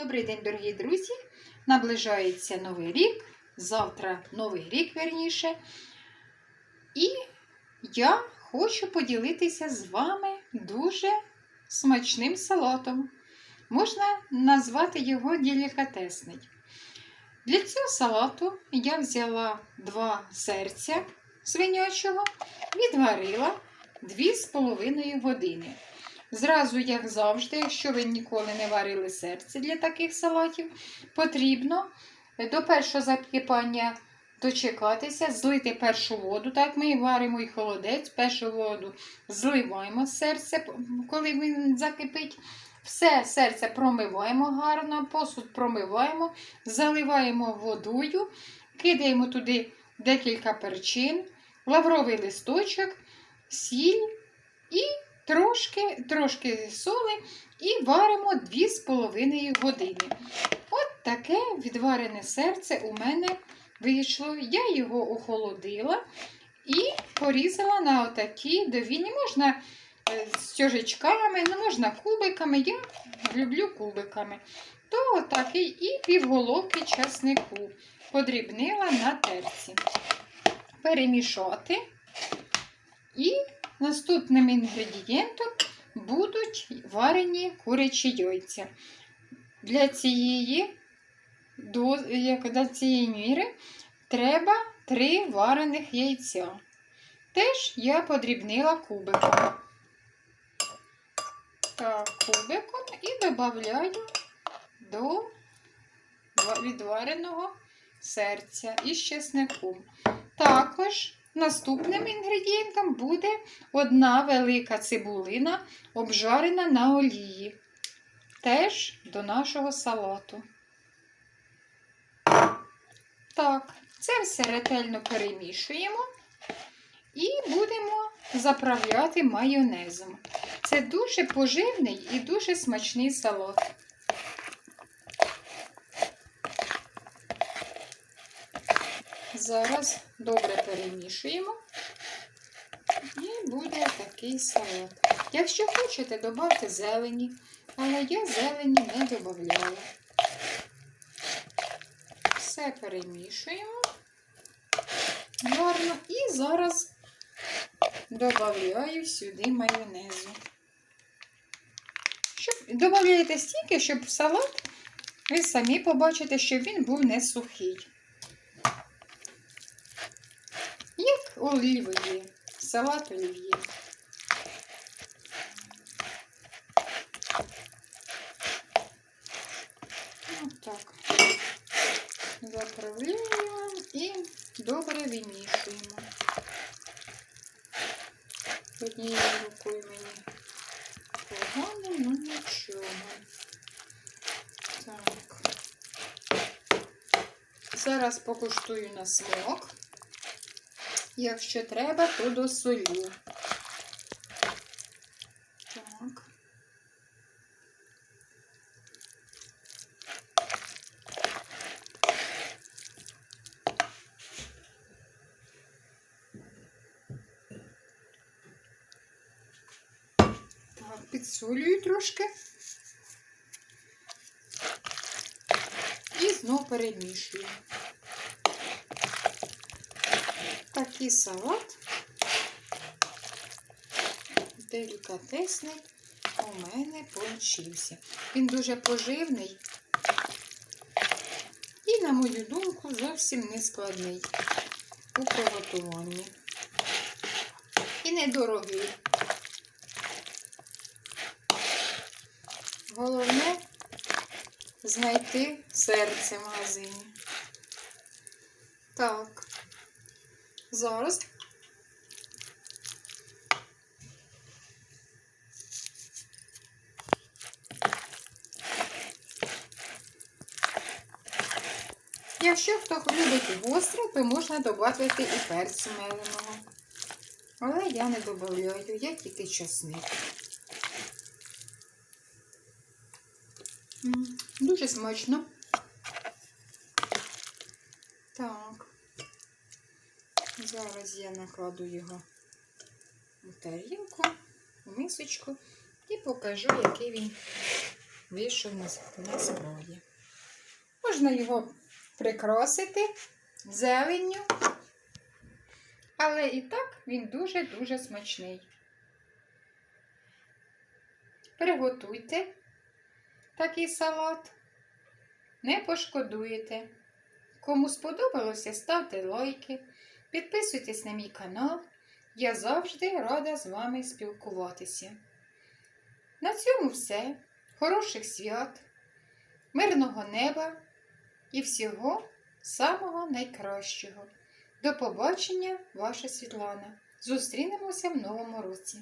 Добрий день, дорогі друзі! Наближається новий рік, завтра новий рік верніше. І я хочу поділитися з вами дуже смачним салатом. Можна назвати його делікатесний. Для цього салату я взяла два серця свинячого, відварила 2,5 години. Зразу, як завжди, якщо ви ніколи не варили серце для таких салатів, потрібно до першого закипання дочекатися, злити першу воду. Так, ми варимо і холодець, першу воду зливаємо з серця, коли він закипить. Все серце промиваємо гарно, посуд промиваємо, заливаємо водою, кидаємо туди декілька перчин, лавровий листочок, сіль і трошки трошки соли і варимо 2,5 години. От таке відварене серце у мене вийшло. Я його охолодила і порізала на отакі довільні. Можна з тяжечками, ну можна кубиками. Я люблю кубиками. То отакий і півголовки часнику подрібнила на терці. Перемішати і Наступним інгредієнтом будуть варені курячі яйця. Для цієї для цієї міри треба 3 варених яйця. Теж я подрібнила кубиком. Так, кубиком і додаю до відвареного серця із чесником. Також Наступним інгредієнтом буде одна велика цибулина, обжарена на олії. Теж до нашого салату. Так, це все ретельно перемішуємо і будемо заправляти майонезом. Це дуже поживний і дуже смачний салат. Зараз добре перемішуємо. І буде такий салат. Якщо хочете, додавте зелені, але я зелені не додавала. Все перемішуємо гарно і зараз додаю сюди майонезу. Щоб, Додаєте стільки, щоб салат, ви самі побачите, щоб він був не сухий. Як олів'є, салат олів'є. Отак. Заправляємо і добре вимішуємо. Однією рукою мені погано, ну нічого. Так. Зараз покуштую на смак. Якщо треба, то досолю. Так. Так, підсолюю трошки. І знов перемішую. Такий салат делікатесний у мене получився. Він дуже поживний і, на мою думку, зовсім не складний у приготуванні. І недорогий. Головне знайти серце в магазині. Так. Зараз. Якщо хто любить гостре, то можна додати і перцю меленого. Але я не додаю, я тільки чесник. Дуже смачно. Так. Зараз я накладу його у тарілку, у мисочку і покажу, який він вийшов на, на зброї. Можна його прикрасити зеленню, але і так він дуже-дуже смачний. Приготуйте такий салат, не пошкодуєте. Кому сподобалося, ставте лайки, підписуйтесь на мій канал. Я завжди рада з вами спілкуватися. На цьому все. Хороших свят, мирного неба і всього самого найкращого. До побачення, ваша Світлана. Зустрінемося в новому році.